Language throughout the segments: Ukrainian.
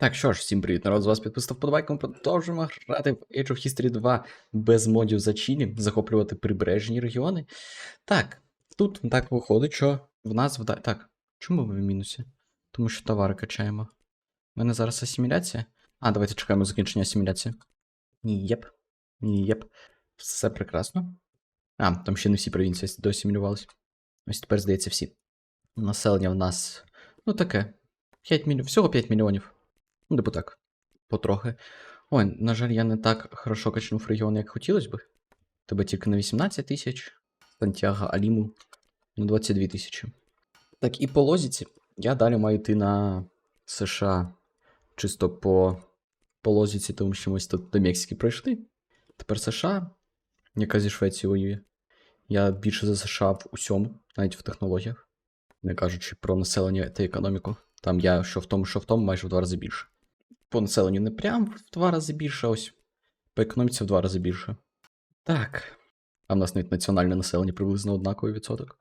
Так, що ж, всім привіт, народ, з вас підписав вподобайку, ми продовжуємо грати в Age of History 2 без модів за Чилі, захоплювати прибережні регіони. Так, тут так виходить, що в нас вда... Так, чому ми в мінусі? Тому що товари качаємо. У мене зараз асиміляція. А, давайте чекаємо закінчення асиміляції. Єп. Єп. Все прекрасно. А, там ще не всі провінції доасимілювались. Ось тепер, здається, всі. Населення в нас. Ну таке. 5 мільйонів. Всього 5 мільйонів. Ну, типу так. Потрохи. Ой, на жаль, я не так хорошо качнув регіон, як хотілося би. Тебе тільки на 18 тисяч. Сантьяго Аліму на 22 тисячі. Так, і по лозіці я далі маю йти на США. Чисто по, по лозіці, тому що ми тут до Мексики пройшли. Тепер США, яка зі Швецією воює. Я більше за США в усьому, навіть в технологіях. Не кажучи про населення та економіку. Там я що в тому, що в тому, майже в два рази більше. По населенню не прям в два рази більше, а ось по економіці в два рази більше. Так. А в нас навіть національне населення приблизно однаковий відсоток.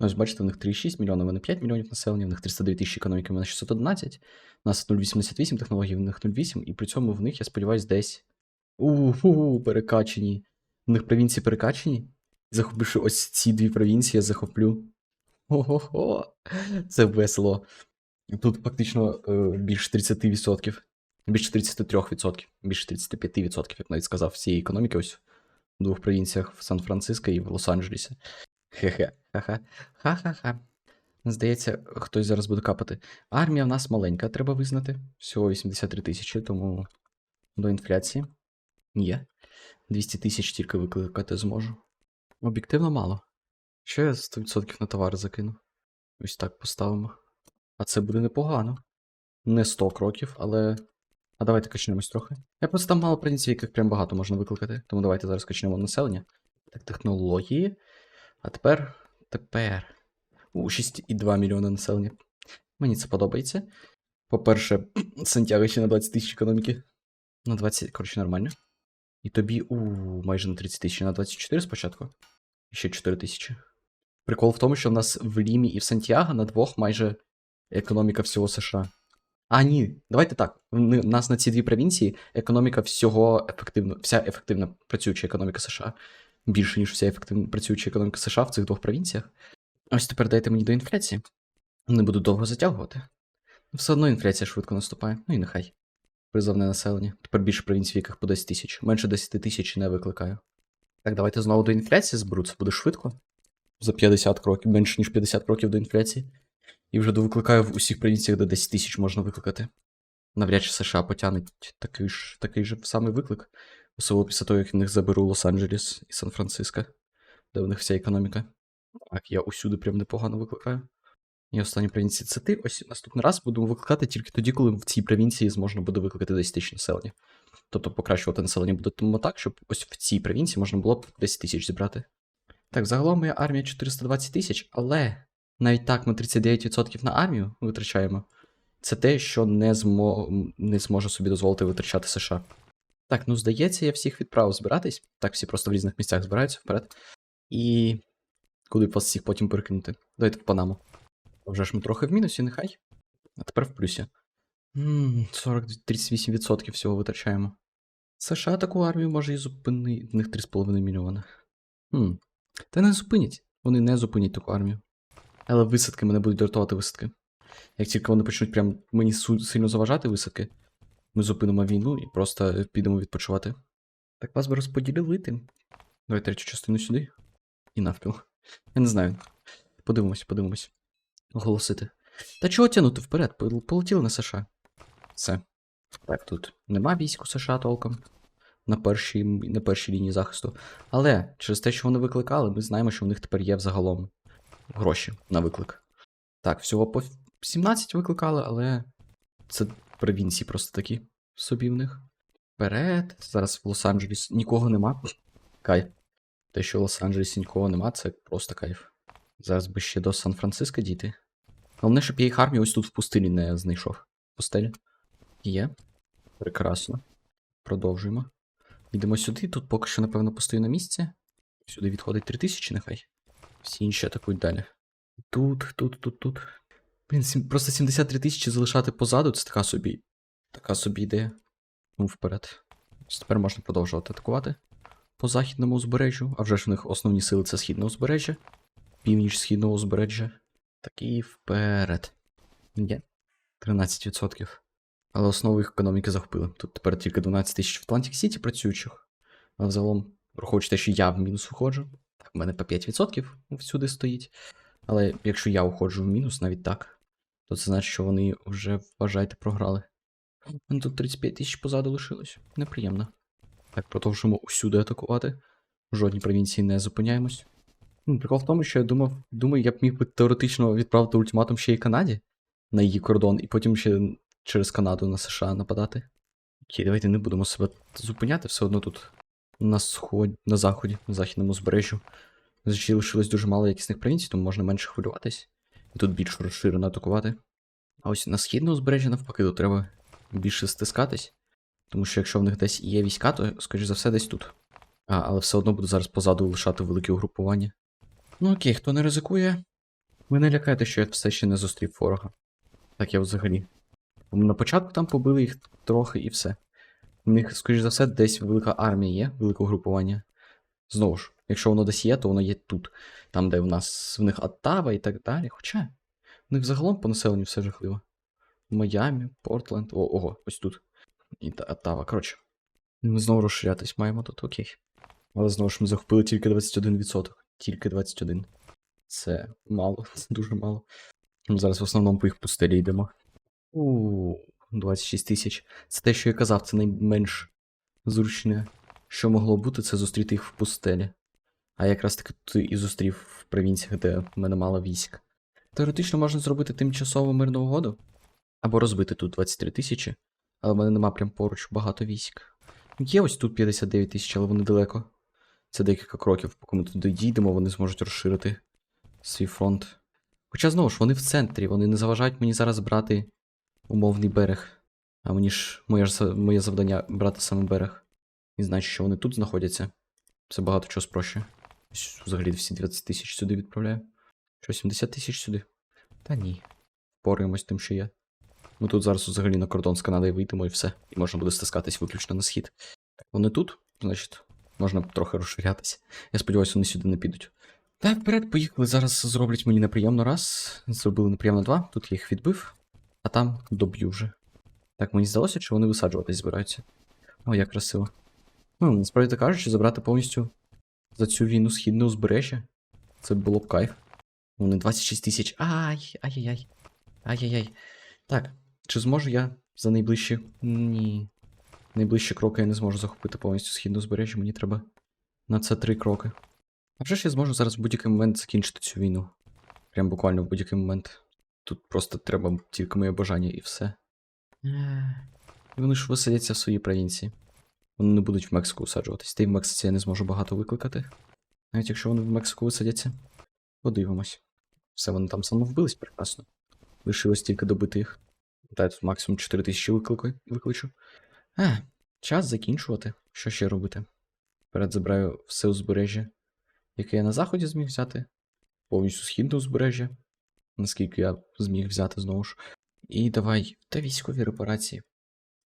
Ну, ось бачите, в них 3,6 мільйона, в мене 5 мільйонів населення, в них 309 тисяч економіки, в мене 611, у нас 0,88 технологій, в них 0,8, і при цьому в них, я сподіваюся, десь. У-ху, перекачені. В них провінції перекачені. Захопивши ось ці дві провінції, я захоплю. Ого-го, це весело. Тут фактично е, більше 30%, більше 33%, більше 35%, я б навіть сказав, всієї економіки ось в двох провінціях в Сан-Франциско і в Лос-Анджелесі. Хе-хе, ха-ха, ха-ха-ха. Здається, хтось зараз буде капати. Армія в нас маленька, треба визнати. Всього 83 тисячі, тому до інфляції є. 200 тисяч тільки викликати зможу. Об'єктивно мало. Що я 100% на товари закину? Ось так поставимо. А це буде непогано. Не 100 кроків, але. А давайте качнемось трохи. Я просто там мало провінцій, яких прям багато можна викликати. Тому давайте зараз качнемо населення. Так, технології. А тепер. Тепер. У 6,2 мільйона населення. Мені це подобається. По-перше, Сантьяго ще на 20 тисяч економіки. На 20, коротше, нормально. І тобі у майже на 30 тисяч на 24 спочатку. І ще 4 тисячі. Прикол в тому, що в нас в Лімі і в Сантьяго на двох майже економіка всього США. А, ні, давайте так. У нас на ці дві провінції економіка всього ефективно, вся ефективно працююча економіка США. Більше, ніж вся ефективно працююча економіка США в цих двох провінціях. Ось тепер дайте мені до інфляції. Не буду довго затягувати. Все одно інфляція швидко наступає, ну і нехай. Призовне населення. Тепер більше провінцій, в яких по 10 тисяч. Менше 10 тисяч не викликаю. Так, давайте знову до інфляції зберу, це буде швидко. За 50 кроків, менше ніж 50 кроків до інфляції. І вже довикликаю в усіх провінціях, де 10 тисяч можна викликати. Навряд чи США потягнуть такий ж такий же самий виклик. Особливо після того, як в них заберу Лос-Анджелес і Сан-Франциско, де в них вся економіка. Так, я усюди прям непогано викликаю. І останні провінції це ти. Ось наступний раз будемо викликати тільки тоді, коли в цій провінції зможна буде викликати 10 тисяч населення. Тобто покращувати населення буде тому так, щоб ось в цій провінції можна було б 10 тисяч зібрати. Так, загалом моя армія 420 тисяч, але навіть так ми 39% на армію витрачаємо. Це те, що не, змо... не зможе собі дозволити витрачати США. Так, ну здається, я всіх відправив збиратись. Так, всі просто в різних місцях збираються вперед. І. Куди б вас всіх потім перекинути? Давайте в Панаму. Вже ж ми трохи в мінусі, нехай. А тепер в плюсі. Ммм, 40-38% всього витрачаємо. США таку армію може і зупинити. В них 3,5 мільйони. Хм. Та не зупинять. Вони не зупинять таку армію. Але висадки мене будуть дратувати висадки. Як тільки вони почнуть прям мені сильно заважати висадки, ми зупинимо війну і просто підемо відпочивати. Так вас би розподілити. Давай третю частину сюди. І навпіл. Я не знаю. Подивимось, подивимось. Оголосити. Та чого тягнути вперед? Полетіли на США. Все. Так, тут нема військ у США толком. На першій, на першій лінії захисту. Але через те, що вони викликали, ми знаємо, що в них тепер є взагалом гроші на виклик. Так, всього по 17 викликали, але це провінції просто такі собі в них. Вперед. Зараз в Лос-Анджелесі нікого нема. Кайф. Те, що в Лос-Анджелесі нікого нема, це просто кайф. Зараз би ще до Сан-Франциско дійти. Головне, щоб я їх армію ось тут в пустелі не знайшов. Пустелі. Є. Прекрасно. Продовжуємо. Йдемо сюди. Тут поки що, напевно, постою на місці. Сюди відходить 3000, нехай. Всі інші атакують далі. Тут, тут, тут, тут. Блін, просто 73 тисячі залишати позаду це така собі Така собі ідея. Ну, вперед. Тепер можна продовжувати атакувати по західному узбережжю, а вже ж в них основні сили це східне узбережжя, північ східного узбережжя. Так і вперед. Є. 13%. Але основу їх економіки захопили. Тут тепер тільки 12 тисяч в Атлантик Сіті працюючих. А взагалом, враховуючи те, що я в мінус виходжу. В мене по 5% всюди стоїть. Але якщо я уходжу в мінус, навіть так, то це значить, що вони вже, вважайте, програли. Мене тут 35 тисяч позаду лишилось. Неприємно. Так, продовжуємо усюди атакувати. В жодній провінції не зупиняємось. Ну, прикол в тому, що я думав, думаю, я б міг би теоретично відправити ультиматум ще й Канаді на її кордон, і потім ще через Канаду на США нападати. Окей, давайте не будемо себе зупиняти, все одно тут на сход... на заході, на західному узбережжю. Ще лишилось дуже мало якісних провінцій, тому можна менше хвилюватись. І тут більш розширено атакувати. А ось на східне узбережжя, навпаки, тут треба більше стискатись. Тому що якщо в них десь є війська, то, скоріш за все, десь тут. А, але все одно буду зараз позаду лишати великі угрупування. Ну окей, хто не ризикує, ви не лякайте, що я все ще не зустрів ворога. Так я взагалі. На початку там побили їх трохи і все. У них, скоріш за все, десь велика армія є, велике угрупування. Знову ж, якщо воно десь є, то воно є тут. Там, де в нас в них Оттава і так далі. Хоча, в них загалом по населенню все жахливо. Майамі, Портленд, о, ого, ось тут. І та Оттава. Коротше. Ми знову розширятись маємо тут, окей. Але знову ж ми захопили тільки 21%. Тільки 21. Це мало, це дуже мало. Ми зараз в основному по їх пустелі йдемо. У 26 тисяч. Це те, що я казав, це найменш зручне, що могло бути, це зустріти їх в пустелі. А якраз таки тут і зустрів в провінціях, де в мене мало військ. Теоретично можна зробити тимчасову мирну угоду. Або розбити тут 23 тисячі, але в мене нема прям поруч багато військ. Є ось тут 59 тисяч, але вони далеко. Це декілька кроків, поки ми туди дійдемо, вони зможуть розширити свій фронт. Хоча знову ж вони в центрі, вони не заважають мені зараз брати умовний берег. А мені ж моє моє завдання брати саме берег. І значить, що вони тут знаходяться. Це багато чого спрощує. Взагалі всі 20 тисяч сюди відправляю. Що, 70 тисяч сюди? Та ні. Впораємось тим, що є. Ми тут зараз взагалі на кордон з Канадою вийдемо і все. І можна буде стискатись виключно на схід. Вони тут, значить, можна трохи розширятися. Я сподіваюся, вони сюди не підуть. Так, вперед, поїхали. Зараз зроблять мені неприємно раз. Зробили неприємно два. Тут я їх відбив, а там доб'ю вже. Так, мені здалося, що вони висаджуватись збираються. О, як красиво. Ну, насправді так кажучи, забрати повністю за цю війну східне узбережжя. Це було б кайф. Вони 26 тисяч. Ай, ай-яй-яй. Ай-яй-яй. Так, чи зможу я за найближчі. Ні. Найближчі кроки я не зможу захопити повністю східне узбережжя, мені треба на це три кроки. А вже ж я зможу зараз в будь-який момент закінчити цю війну. Прям буквально в будь-який момент. Тут просто треба тільки моє бажання і все. І Вони ж висадяться в свої провінції. Вони не будуть в Мексику усаджуватись. Та й в Мексиці я не зможу багато викликати. Навіть якщо вони в Мексику висадяться. Подивимось. Все, вони там самовбились прекрасно. Лишилось тільки добити їх. Та я тут максимум 4 тисячі виклику- викличу. А, час закінчувати. Що ще робити? Вперед забираю все узбережжя, яке я на заході зміг взяти. Повністю східне узбережжя. Наскільки я зміг взяти знову ж. І давай. Та військові репарації.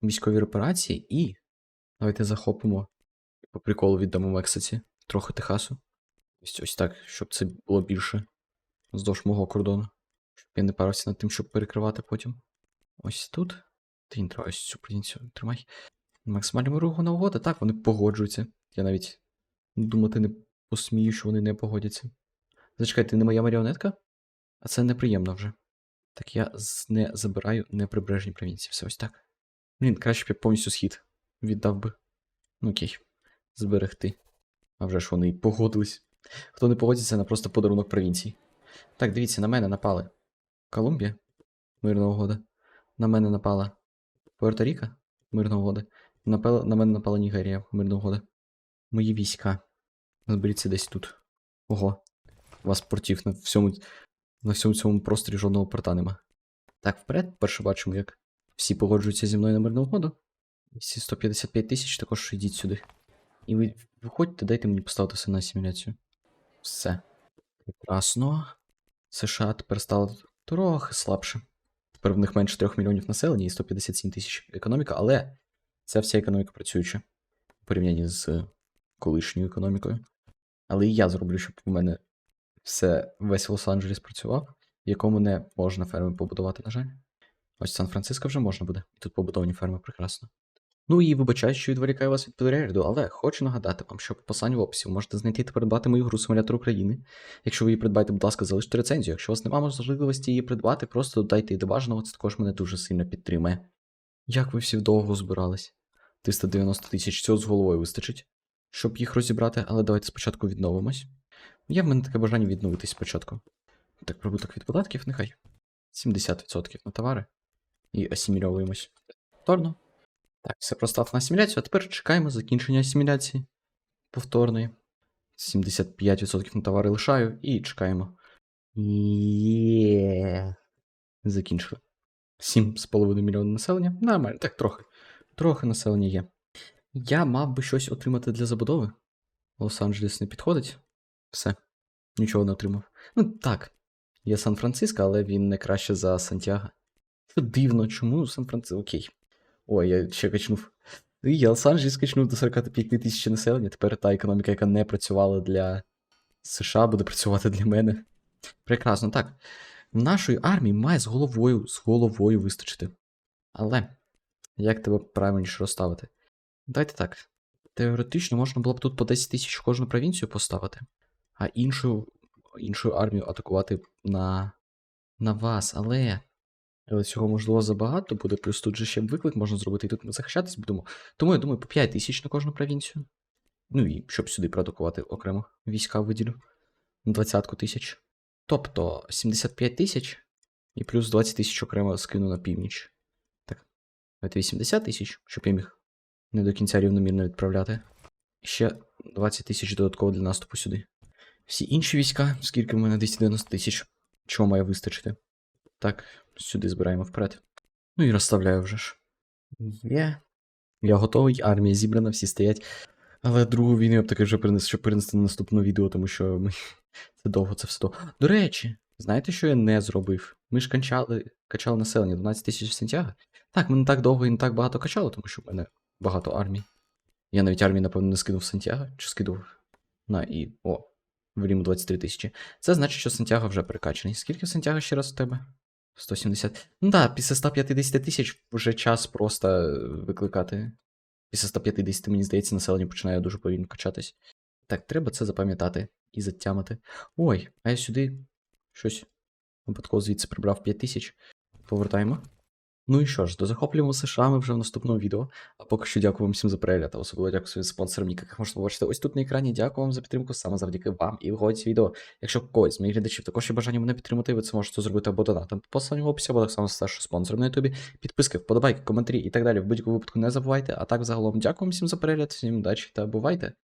Військові репарації і. Давайте захопимо. По приколу віддамо Мексиці. Трохи Техасу. Ось ось так, щоб це було більше. Вздовж мого кордону. Щоб я не парився над тим, щоб перекривати потім. Ось тут. Ти не треба ось цю провінцію тримай. Максимальна мирна угода, так, вони погоджуються. Я навіть думати не посмію, що вони не погодяться. Зачекай, ти не моя маріонетка? А це неприємно вже. Так я не забираю неприбережні провінції. Все ось так. Блін, краще б я повністю схід віддав би. Ну окей. Зберегти. А вже ж вони погодились. Хто не погодиться, на просто подарунок провінції. Так, дивіться, на мене напали. Колумбія? Мирна угода. На мене напала Пуерто-Ріка? Мирна угода. Напала, на мене напала Нігерія, мирна угода. Мої війська. Зберіться десь тут. Ого. Вас портів на всьому, на всьому цьому просторі жодного порта нема. Так, вперед, перше бачимо, як всі погоджуються зі мною на мирну угоду. Всі 155 тисяч також йдіть сюди. І ви виходьте, дайте мені поставитися на асиміляцію. Все. Прекрасно. США тепер стало трохи слабше. Тепер в них менше 3 мільйонів населення і 157 тисяч економіка, але ця вся економіка працююча в порівнянні з колишньою економікою. Але і я зроблю, щоб у мене все весь Лос-Анджелес працював, якому не можна ферми побудувати, на жаль. Ось Сан-Франциско вже можна буде. І тут побудовані ферми прекрасно. Ну і вибачаю, що відволікаю вас від перегляду, але хочу нагадати вам, що по посиланню в описі ви можете знайти та придбати мою гру симулятор України. Якщо ви її придбаєте, будь ласка, залиште рецензію. Якщо у вас немає можливості її придбати, просто додайте її до бажаного, це також мене дуже сильно підтримує. Як ви всі вдовго збирались? 390 тисяч цього з головою вистачить, щоб їх розібрати, але давайте спочатку відновимось. Є в мене таке бажання відновитись спочатку. Так, прибуток від податків, нехай. 70% на товари. І асимільовуємось. Повторно. Так, все простав на асиміляцію, а тепер чекаємо закінчення асиміляції повторної. 75% на товари лишаю і чекаємо. Є. Закінчили. 7,5 мільйона населення. Нормально, так трохи. Трохи населення є. Я мав би щось отримати для забудови. Лос-Анджелес не підходить. Все. Нічого не отримав. Ну так. Є Сан-Франциско, але він не краще за Сантьяго. Що дивно, чому Сан-Франциско? Окей. Ой, я ще качнув. Я Лос-Анджелес качнув до 45 тисяч населення. Тепер та економіка, яка не працювала для США, буде працювати для мене. Прекрасно, так. Нашої армії має з головою, з головою вистачити. Але як тебе правильніше розставити? Давайте так. Теоретично можна було б тут по 10 тисяч в кожну провінцію поставити, а іншу, іншу армію атакувати на, на вас, але. Але цього можливо забагато буде, плюс тут же ще виклик можна зробити, і тут ми захищатись будемо. Тому я думаю, по 5 тисяч на кожну провінцію. Ну і щоб сюди продукувати окремо війська виділю. 20 тисяч. Тобто 75 тисяч і плюс 20 тисяч окремо скину на північ. Так. Давайте 80 тисяч, щоб я міг не до кінця рівномірно відправляти. Ще 20 тисяч додатково для наступу сюди. Всі інші війська, скільки в мене 290 тисяч, чого має вистачити. Так, сюди збираємо вперед. Ну і розставляю вже ж. Є. Я готовий, армія зібрана, всі стоять. Але другу війну я б таки вже перенес, щоб перенести на наступне відео, тому що ми... це довго, це все довго. До речі, знаєте, що я не зробив? Ми ж качали, качали населення 12 тисяч Сантьяго. Так, ми не так довго і не так багато качали, тому що в мене багато армій. Я навіть армії, напевно, не скинув Сантьяго, чи скидував. На і. О, в Ріму 23 тисячі. Це значить, що Сантьяго вже перекачаний. Скільки Сантьяго ще раз у тебе? 170. Ну так, після 150 тисяч вже час просто е, викликати. Після 150, мені здається, населення починає дуже повільно качатись. Так, треба це запам'ятати і затямити. Ой, а я сюди щось випадково звідси прибрав 5 тисяч. Повертаємо. Ну і що ж, дозахоплюємо США ми вже в наступному відео. А поки що дякую вам всім за перегляд, а особливо дякую своїм спонсорам, яких можна побачити ось тут на екрані. Дякую вам за підтримку, саме завдяки вам і виходить відео. Якщо когось з моїх глядачів також є бажання мене підтримати, ви це можете зробити або донатом по в описі, або так само стати спонсором на ютубі. Підписки, вподобайки, коментарі і так далі. В будь-якому випадку не забувайте. А так загалом дякую всім за перегляд, всім удачі та бувайте!